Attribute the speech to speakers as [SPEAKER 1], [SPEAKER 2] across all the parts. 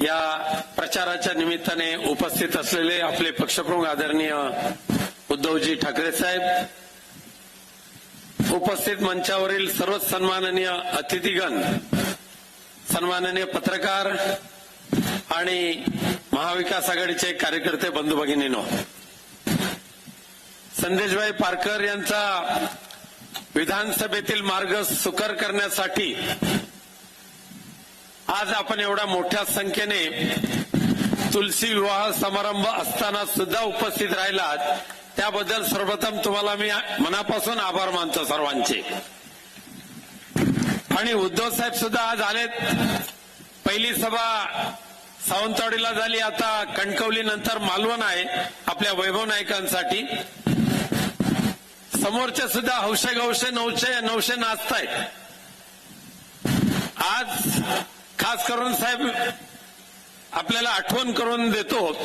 [SPEAKER 1] या प्रचाराच्या निमित्ताने उपस्थित असलेले आपले पक्षप्रमुख आदरणीय उद्धवजी ठाकरे साहेब उपस्थित मंचावरील सर्व सन्माननीय अतिथीगण सन्माननीय पत्रकार आणि महाविकास आघाडीचे कार्यकर्ते बंधू भगिनीनो संदेशभाई पारकर यांचा विधानसभेतील मार्ग सुकर करण्यासाठी आज आपण एवढ्या मोठ्या संख्येने तुलसी विवाह समारंभ असताना सुद्धा उपस्थित राहिलात. त्याबद्दल सर्वप्रथम तुम्हाला मी मनापासून आभार मानतो सर्वांचे. आणि उद्धव साहेब सुद्धा आज आलेत. पहिली सभा सावंतवाडीला झाली. आता कणकवली नंतर मालवण आहे आपल्या वैभव नायकांसाठी. समोरचे सुद्धा हौशे गौशे नऊशे नऊशे नाचतायत. आज खास करून साहेब आपल्याला आठवण करून देतो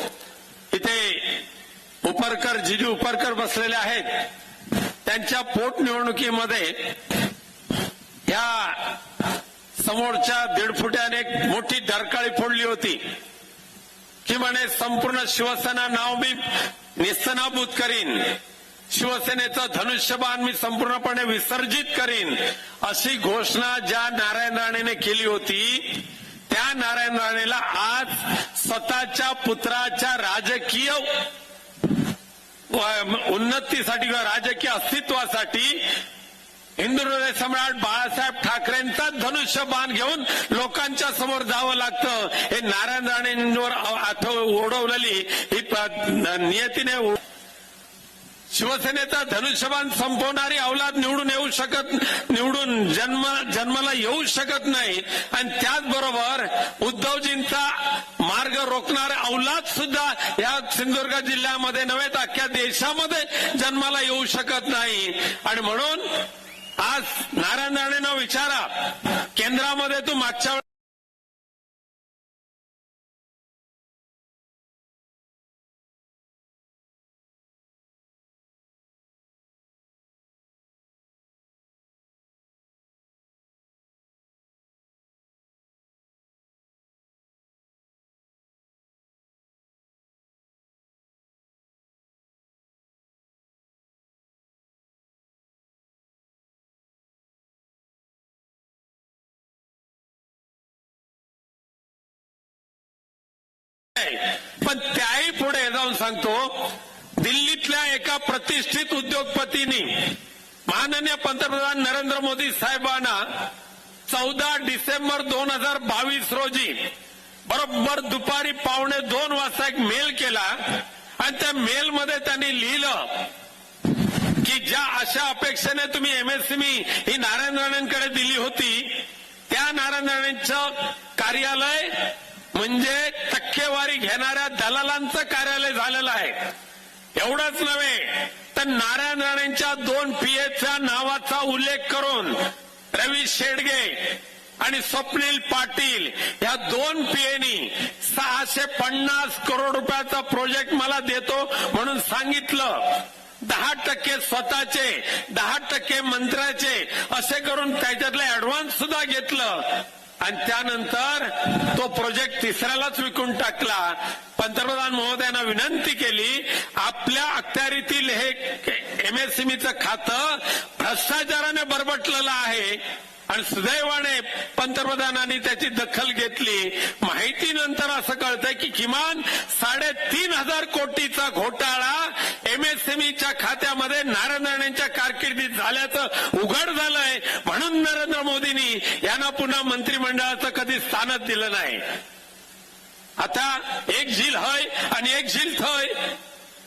[SPEAKER 1] इथे उपरकर जिजू उपरकर बसलेले आहेत. त्यांच्या पोटनिवडणुकीमध्ये या समोरच्या दीड फुट्याने एक मोठी डरकाळी फोडली होती. की म्हणे संपूर्ण शिवसेना नाव मी निस्तनाभूत करीन. शिवसेनेचं धनुष्यबाण मी संपूर्णपणे विसर्जित करीन. अशी घोषणा ज्या नारायण राणेने केली होती नारायण राणेला आज स्वतःच्या पुत्राच्या राजकीय उन्नतीसाठी किंवा राजकीय अस्तित्वासाठी हिंदू हृदय सम्राट बाळासाहेब ठाकरेंचा धनुष्यबाण घेऊन लोकांच्या समोर जावं लागतं. हे नारायण राणेंवर आठव ओढवलेली ही नियतीने शिवसेनेचा धनुष्यबाण संपवणारी अवलाद निवडून येऊ शकत निवडून जन्म जन्माला येऊ शकत नाही. आणि त्याचबरोबर उद्धवजींचा मार्ग रोखणारे अवलाद सुद्धा या सिंधुदुर्ग जिल्ह्यामध्ये नव्हे तर अख्ख्या देशामध्ये जन्माला येऊ शकत नाही. आणि म्हणून आज नारायण राणेनं विचारा केंद्रामध्ये तू मागच्या पण त्याही पुढे जाऊन सांगतो दिल्लीतल्या एका प्रतिष्ठित उद्योगपतींनी माननीय पंतप्रधान नरेंद्र मोदी साहेबांना चौदा डिसेंबर दोन हजार बावीस रोजी बरोबर दुपारी पावणे दोन वाजता एक मेल केला. आणि त्या मेलमध्ये त्यांनी लिहिलं की ज्या अशा अपेक्षेने तुम्ही एमएसएमई ही नारायण राणेंकडे दिली होती त्या नारायण राणेंचं कार्यालय म्हणजे टक्केवारी घेणाऱ्या दलालांचं कार्यालय झालेलं आहे. एवढंच नव्हे तर नारायण राणेंच्या दोन पीएच्या नावाचा उल्लेख करून रवी शेडगे आणि स्वप्नील पाटील या दोन पीएनी सहाशे पन्नास करोड रुपयाचा प्रोजेक्ट मला देतो म्हणून सांगितलं. दहा टक्के स्वतःचे दहा टक्के मंत्र्याचे असे करून त्याच्यातलं ऍडव्हान्स सुद्धा घेतलं. आणि त्यानंतर तो प्रोजेक्ट तिसऱ्यालाच विकून टाकला. पंतप्रधान महोदयांना विनंती केली आपल्या अखत्यारीतील हे एमएसएमईचं खातं भ्रष्टाचाराने बरबटलेलं आहे. आणि सुदैवाने पंतप्रधानांनी त्याची दखल घेतली. माहितीनंतर असं कळतंय की किमान साडेतीन हजार कोटीचा घोटाळा एमएसएमईच्या खात्यामध्ये नारायण राणेंच्या कारकिर्दीत झाल्याचं उघड झालंय. म्हणून नरेंद्र त्यांना पुन्हा मंत्रिमंडळाचं कधी स्थानच दिलं नाही. आता एक झील हय आणि एक झील थय.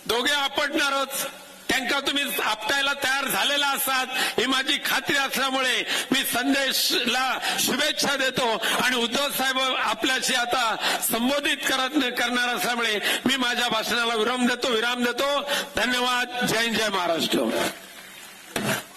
[SPEAKER 1] दोघे आपटणारच. त्यांका तुम्ही आपटायला तयार झालेला असतात ही माझी खात्री असल्यामुळे मी संदेशला शुभेच्छा देतो. आणि उद्धव साहेब आपल्याशी आता संबोधित करत करणार असल्यामुळे मी माझ्या भाषणाला विराम देतो विराम देतो. धन्यवाद. जय जय महाराष्ट्र.